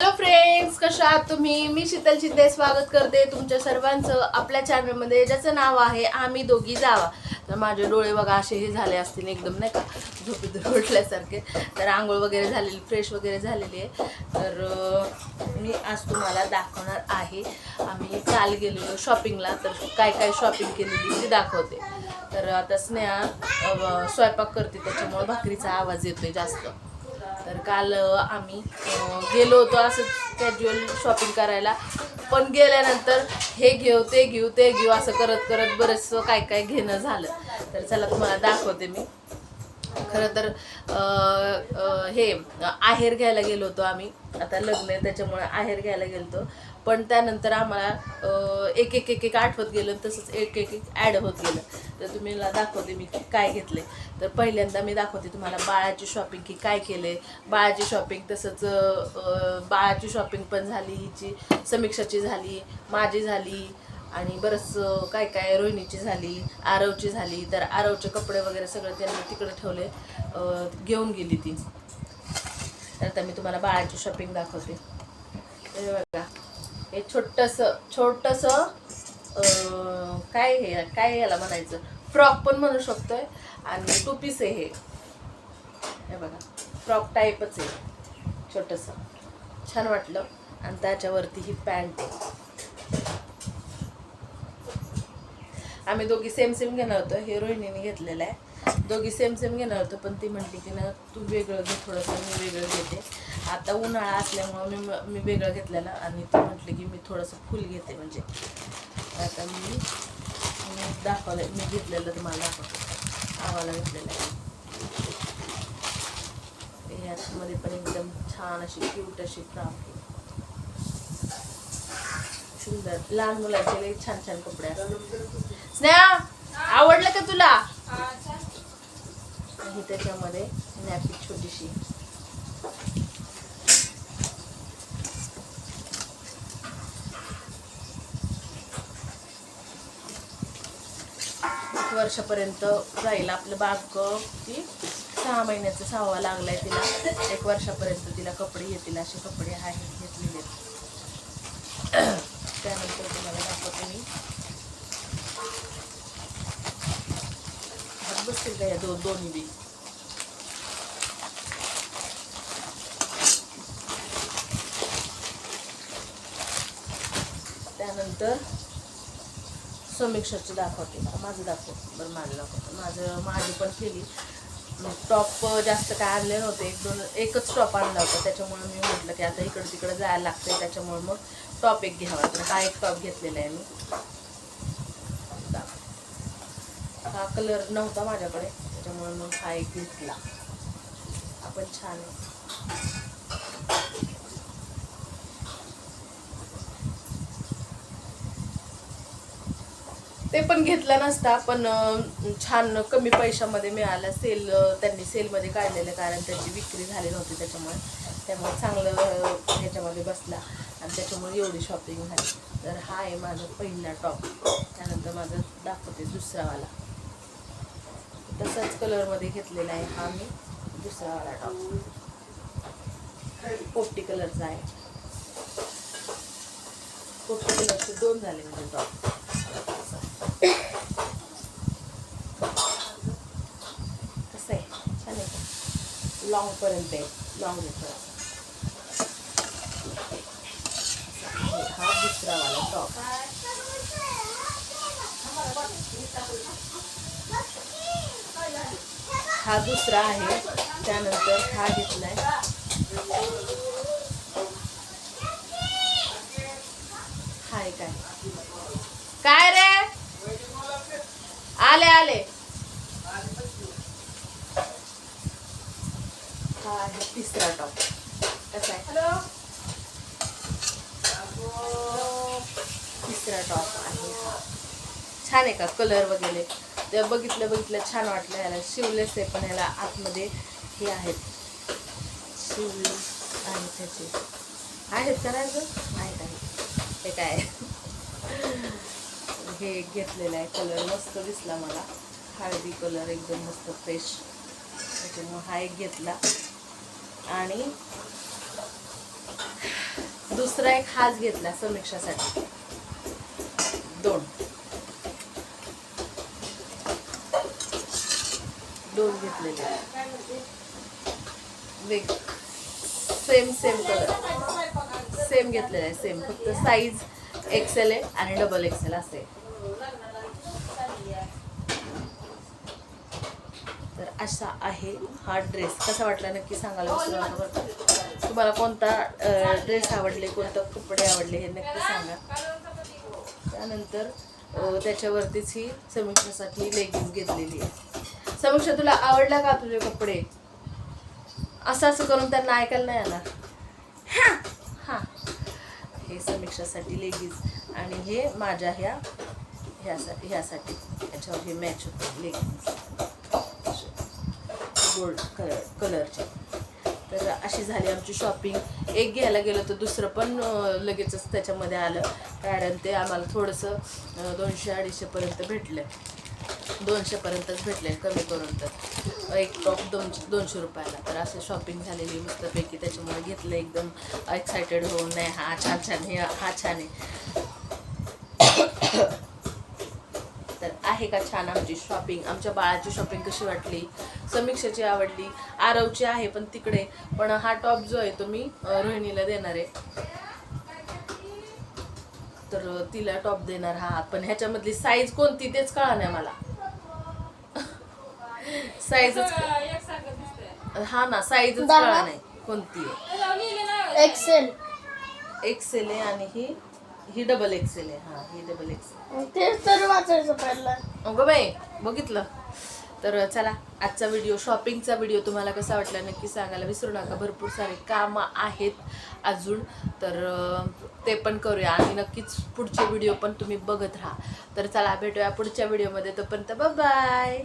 Hello friends कशा आहात तुम्ही? मी शीतल शिंदे स्वागत करते तुमच्या सर्वांचं आपल्या चॅनलमध्ये ज्याचं नाव आहे आम्ही दोघी जावा. तर माझे डोळे बघा असे हे झाले असतील एकदम नाही का? झोपेत उठल्यासारखे. तर आंघोळ वगैरे झालेली फ्रेश वगैरे झालेली आहे. तर मी आज तुम्हाला दाखवणार आहे. आम्ही काल गेलेलो शॉपिंगला तर काय काय शॉपिंग केलेली ती दाखवते. तर आता स्नेहा स्वयंपाक करते त्याच्यामुळे भाकरीचा आवाज येतोय जास्त. तर काल आम्ही गेलो होतो असं कॅज्युअल शॉपिंग करायला. पण गेल्यानंतर हे घेऊ ते घेऊ ते घेऊ असं करत करत बरंचसं काय काय घेणं झालं. तर चला तुम्हाला दाखवते मी. खरं तर हे आहेर घ्यायला गेलो होतो आम्ही. आता लग्न आहे त्याच्यामुळे आहेर घ्यायला गेलो पण त्यानंतर आम्हाला एक एक एक एक आठवत गेलं तसंच एक एक एक ॲड होत गेलं. तर तुम्ही मला दाखवते मी काय घेतले तर पहिल्यांदा मी दाखवते तुम्हाला बाळाची शॉपिंग की काय केले बाळाची शॉपिंग तसंच बाळाची शॉपिंग पण झाली हिची समीक्षाची झाली माझी झाली आणि बरंच काय काय रोहिणीची झाली आरवची झाली. तर आरवचे कपडे वगैरे सगळं त्यांनी तिकडे ठेवले घेऊन गेली ती. तर आता मी तुम्हाला बाळाची शॉपिंग दाखवते. हे छोटंसं छोटंसं काय हे काय याला म्हणायचं? फ्रॉक पण म्हणू शकतोय. आणि टू पीस आहे हे. हे बघा फ्रॉक टाईपच आहे. छोटंसं. छान वाटलं. आणि त्याच्यावरती ही पॅन्ट आहे. आम्ही दोघी सेम सेम घेणार होतो. हे रोहिणीने घेतलेलं आहे. दोघी सेम सेम घेणार होतो पण ती म्हटली की ना तू वेगळं घे थोडंसं मी वेगळं घेते. आता उन्हाळा असल्यामुळं मी मी वेगळं घेतलेलं आणि ती म्हटली की मी थोडंसं फुल घेते म्हणजे. आता मी दाखवलं मी घेतलेलं तुम्हाला दाखवतो आम्हाला घेतलेलं आहे. ह्याच्यामध्ये पण एकदम छान अशी क्यूट अशी आहे. सुंदर. लहान मुलांचे लई छान छान कपडे असतात. स्नेहा आवडलं का तुला? ही त्याच्यामध्ये छोटीशी. वर्षापर्यंत राहील आपलं बाग ती सहा महिन्याचं सहावा लागलाय तिला. एक वर्षापर्यंत तिला कपडे येतील असे कपडे आहेत घेतलेले. त्यानंतर तुम्हाला दाखवते मी. हात बसतील का या दोन दोन्ही बी? त्यानंतर समीक्षाचं दाखवते. माझं दाखव. बरं माझं दाखवतो माझं माझी पण केली. टॉप जास्त काय आणले नव्हते. एक दोन एकच टॉप आणला होता. त्याच्यामुळे मी म्हटलं की आता इकडं तिकडं जायला लागतं त्याच्यामुळे मग टॉप एक घ्यावा. तर हा एक टॉप घेतलेला आहे मी. हा कलर नव्हता माझ्याकडे. त्याच्यामुळे मग हा एक घेतला. आपण पण छान ते पण घेतलं नसता पण छान कमी पैशामध्ये मिळालं. सेल त्यांनी सेलमध्ये काढलेलं कारण त्याची विक्री झाली नव्हती त्याच्यामुळे. त्यामुळे चांगलं ह्याच्यामध्ये बसला. आणि त्याच्यामुळे एवढी शॉपिंग झाली. तर हा आहे माझा पहिला टॉप त्यानंतर माझं दाखवते दुसरावाला. तसाच कलरमध्ये घेतलेला आहे हा मी दुसरावाला टॉप पोपटी कलरचा आहे. पोपटी कलरचे दोन झाले म्हणजे टॉप आहे लॉंग पर्यंत आहे लॉंग आहे थोडासा हा दुसरा वाला टॉप हा दुसरा आहे त्यानंतर हा घेतला हा कसा आहे तिसरा टॉप आहे हा. छान आहे का कलर वगैरे? ते बघितलं बघितलं छान वाटलं याला. शिवलेस आहे पण याला आतमध्ये हे आहेत. शिवले आहेत त्याचे. आहेत का नाही गं? आहेत आहेत. हे काय? हे एक घेतलेलं आहे कलर मस्त दिसला मला. हळदी कलर एकदम मस्त फ्रेश त्याच्यामुळे हा एक घेतला. आणि दुसरा एक हाच घेतला समीक्षासाठी. दोन. दोन घेतलेले. वेग. सेम सेम कलर सेम घेतलेला आहे सेम. फक्त साईज एक्सेल आहे आणि डबल एक्सेल असे असा आहे हा ड्रेस कसा वाटला नक्की सांगायला विसरू नका तुम्हाला कोणता ड्रेस आवडले कोणतं कपडे आवडले हे नक्की सांगा. त्यानंतर त्याच्यावरतीच ही समीक्षासाठी लेगिन्स घेतलेली आहे. समीक्षा तुला आवडला का तुझे कपडे? असं असं करून त्यांना ऐकायला नाही आला हा हे. समीक्षासाठी लेगिन्स आणि हे माझ्या ह्या ह्यासाठी ह्यासाठी. याच्यावर हे मॅच होतं लेगिन्स गोल्ड कलर कलरचे. तर अशी झाली आमची शॉपिंग. एक घ्यायला गेलो तर दुसरं पण लगेचच त्याच्यामध्ये आलं. कारण ते आम्हाला थोडंसं दोनशे अडीचशेपर्यंत भेटलं. दोनशेपर्यंतच भेटले कमी करून तर. एक टॉप दोन दोनशे रुपयाला. तर असं शॉपिंग झालेली मस्तपैकी त्याच्यामुळे घेतलं एकदम. एक्सायटेड होऊन नाही हा छान छान हे हा छान आहे. तर आहे का छान आमची शॉपिंग? आमच्या बाळाची शॉपिंग कशी वाटली? समीक्षाची आवडली आरवची आहे पण तिकडे. पण हा टॉप जो आहे तो मी रोहिणीला देणार आहे. तर तिला टॉप देणार हा पण ह्याच्यामधली साईज कोणती तेच कळा नाही मला. साईजच हा ना साईजच दहा. कळा नाही कोणती आहे. एक्सेल एक्सेल आहे आणि ही ही डबल एक्सेल आहे. हा ही डबल एक्सेल तेच तर वाचायचं पहिलं. अगं बाई बघितलं. तर चला आजचा व्हिडिओ शॉपिंगचा व्हिडिओ तुम्हाला कसा वाटला नक्की सांगायला विसरू नका. भरपूर सारे कामं आहेत अजून तर ते पण करूया. आणि नक्कीच पुढचे व्हिडिओ पण तुम्ही बघत राहा. तर चला भेटूया पुढच्या व्हिडिओमध्ये तोपर्यंत बाय